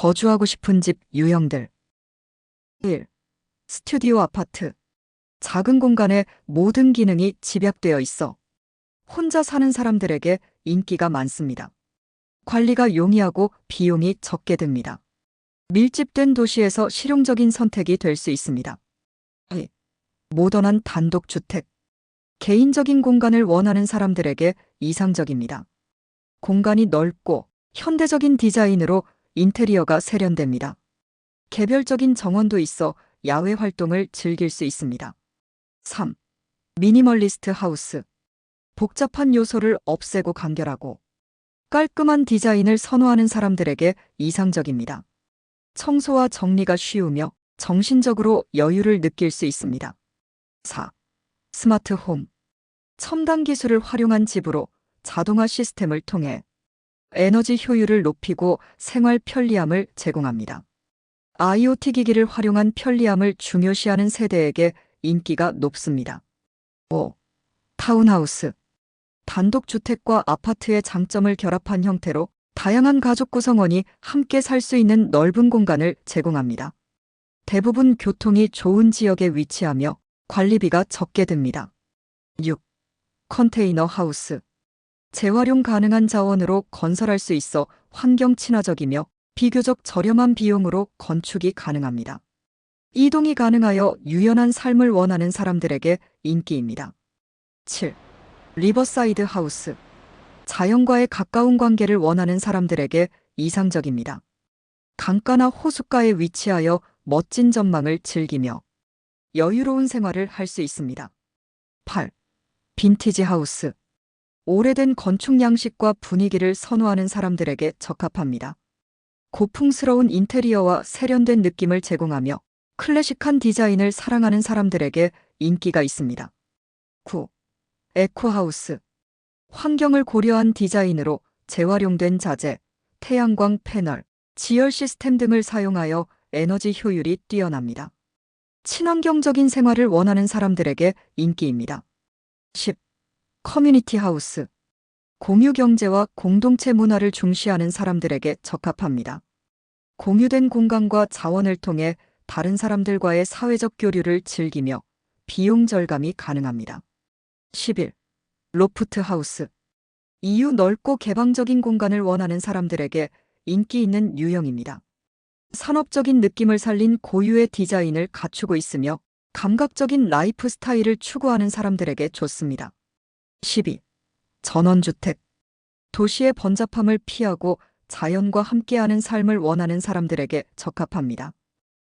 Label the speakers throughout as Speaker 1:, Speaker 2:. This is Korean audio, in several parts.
Speaker 1: 거주하고 싶은 집 유형들. 1. 스튜디오 아파트. 작은 공간에 모든 기능이 집약되어 있어 혼자 사는 사람들에게 인기가 많습니다. 관리가 용이하고 비용이 적게 듭니다. 밀집된 도시에서 실용적인 선택이 될 수 있습니다. 2. 모던한 단독주택. 개인적인 공간을 원하는 사람들에게 이상적입니다. 공간이 넓고 현대적인 디자인으로 인테리어가 세련됩니다. 개별적인 정원도 있어 야외 활동을 즐길 수 있습니다. 3. 미니멀리스트 하우스. 복잡한 요소를 없애고 간결하고 깔끔한 디자인을 선호하는 사람들에게 이상적입니다. 청소와 정리가 쉬우며 정신적으로 여유를 느낄 수 있습니다. 4. 스마트 홈. 첨단 기술을 활용한 집으로 자동화 시스템을 통해 에너지 효율을 높이고 생활 편리함을 제공합니다. IoT 기기를 활용한 편리함을 중요시하는 세대에게 인기가 높습니다. 5. 타운하우스. 단독주택과 아파트의 장점을 결합한 형태로 다양한 가족 구성원이 함께 살 수 있는 넓은 공간을 제공합니다. 대부분 교통이 좋은 지역에 위치하며 관리비가 적게 듭니다. 6. 컨테이너 하우스. 재활용 가능한 자원으로 건설할 수 있어 환경 친화적이며 비교적 저렴한 비용으로 건축이 가능합니다. 이동이 가능하여 유연한 삶을 원하는 사람들에게 인기입니다. 7. 리버사이드 하우스. 자연과의 가까운 관계를 원하는 사람들에게 이상적입니다. 강가나 호숫가에 위치하여 멋진 전망을 즐기며 여유로운 생활을 할 수 있습니다. 8. 빈티지 하우스. 오래된 건축 양식과 분위기를 선호하는 사람들에게 적합합니다. 고풍스러운 인테리어와 세련된 느낌을 제공하며 클래식한 디자인을 사랑하는 사람들에게 인기가 있습니다. 9. 에코하우스. 환경을 고려한 디자인으로 재활용된 자재, 태양광 패널, 지열 시스템 등을 사용하여 에너지 효율이 뛰어납니다. 친환경적인 생활을 원하는 사람들에게 인기입니다. 10. 커뮤니티 하우스. 공유 경제와 공동체 문화를 중시하는 사람들에게 적합합니다. 공유된 공간과 자원을 통해 다른 사람들과의 사회적 교류를 즐기며 비용 절감이 가능합니다. 11. 로프트 하우스. 이유 넓고 개방적인 공간을 원하는 사람들에게 인기 있는 유형입니다. 산업적인 느낌을 살린 고유의 디자인을 갖추고 있으며 감각적인 라이프 스타일을 추구하는 사람들에게 좋습니다. 12. 전원주택. 도시의 번잡함을 피하고 자연과 함께하는 삶을 원하는 사람들에게 적합합니다.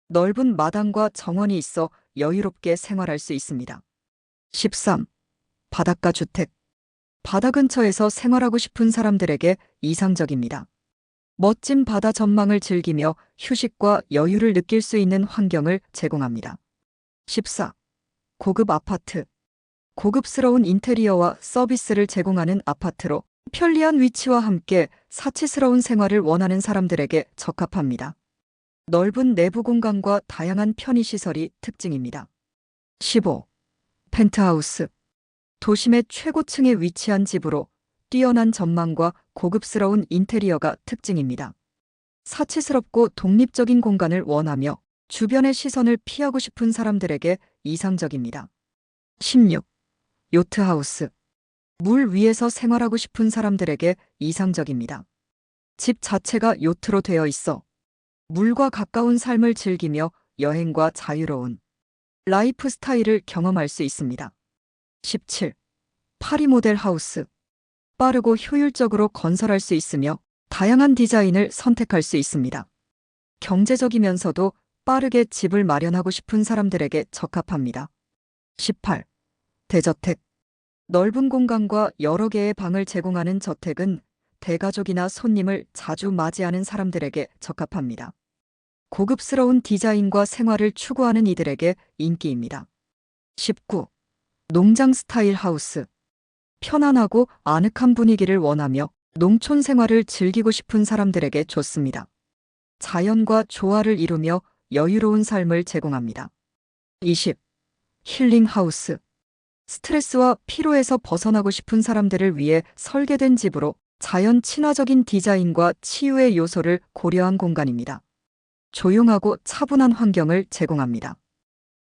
Speaker 1: 넓은 마당과 정원이 있어 여유롭게 생활할 수 있습니다. 13. 바닷가 주택. 바다 근처에서 생활하고 싶은 사람들에게 이상적입니다. 멋진 바다 전망을 즐기며 휴식과 여유를 느낄 수 있는 환경을 제공합니다. 14. 고급 아파트. 고급스러운 인테리어와 서비스를 제공하는 아파트로 편리한 위치와 함께 사치스러운 생활을 원하는 사람들에게 적합합니다. 넓은 내부 공간과 다양한 편의시설이 특징입니다. 15. 펜트하우스. 도심의 최고층에 위치한 집으로 뛰어난 전망과 고급스러운 인테리어가 특징입니다. 사치스럽고 독립적인 공간을 원하며 주변의 시선을 피하고 싶은 사람들에게 이상적입니다. 16. 요트하우스. 물 위에서 생활하고 싶은 사람들에게 이상적입니다. 집 자체가 요트로 되어 있어 물과 가까운 삶을 즐기며 여행과 자유로운 라이프 스타일을 경험할 수 있습니다. 17. 파리 모델 하우스. 빠르고 효율적으로 건설할 수 있으며 다양한 디자인을 선택할 수 있습니다. 경제적이면서도 빠르게 집을 마련하고 싶은 사람들에게 적합합니다. 18. 대저택. 넓은 공간과 여러 개의 방을 제공하는 저택은 대가족이나 손님을 자주 맞이하는 사람들에게 적합합니다. 고급스러운 디자인과 생활을 추구하는 이들에게 인기입니다. 19. 농장 스타일 하우스. 편안하고 아늑한 분위기를 원하며 농촌 생활을 즐기고 싶은 사람들에게 좋습니다. 자연과 조화를 이루며 여유로운 삶을 제공합니다. 20. 힐링 하우스. 스트레스와 피로에서 벗어나고 싶은 사람들을 위해 설계된 집으로 자연 친화적인 디자인과 치유의 요소를 고려한 공간입니다. 조용하고 차분한 환경을 제공합니다.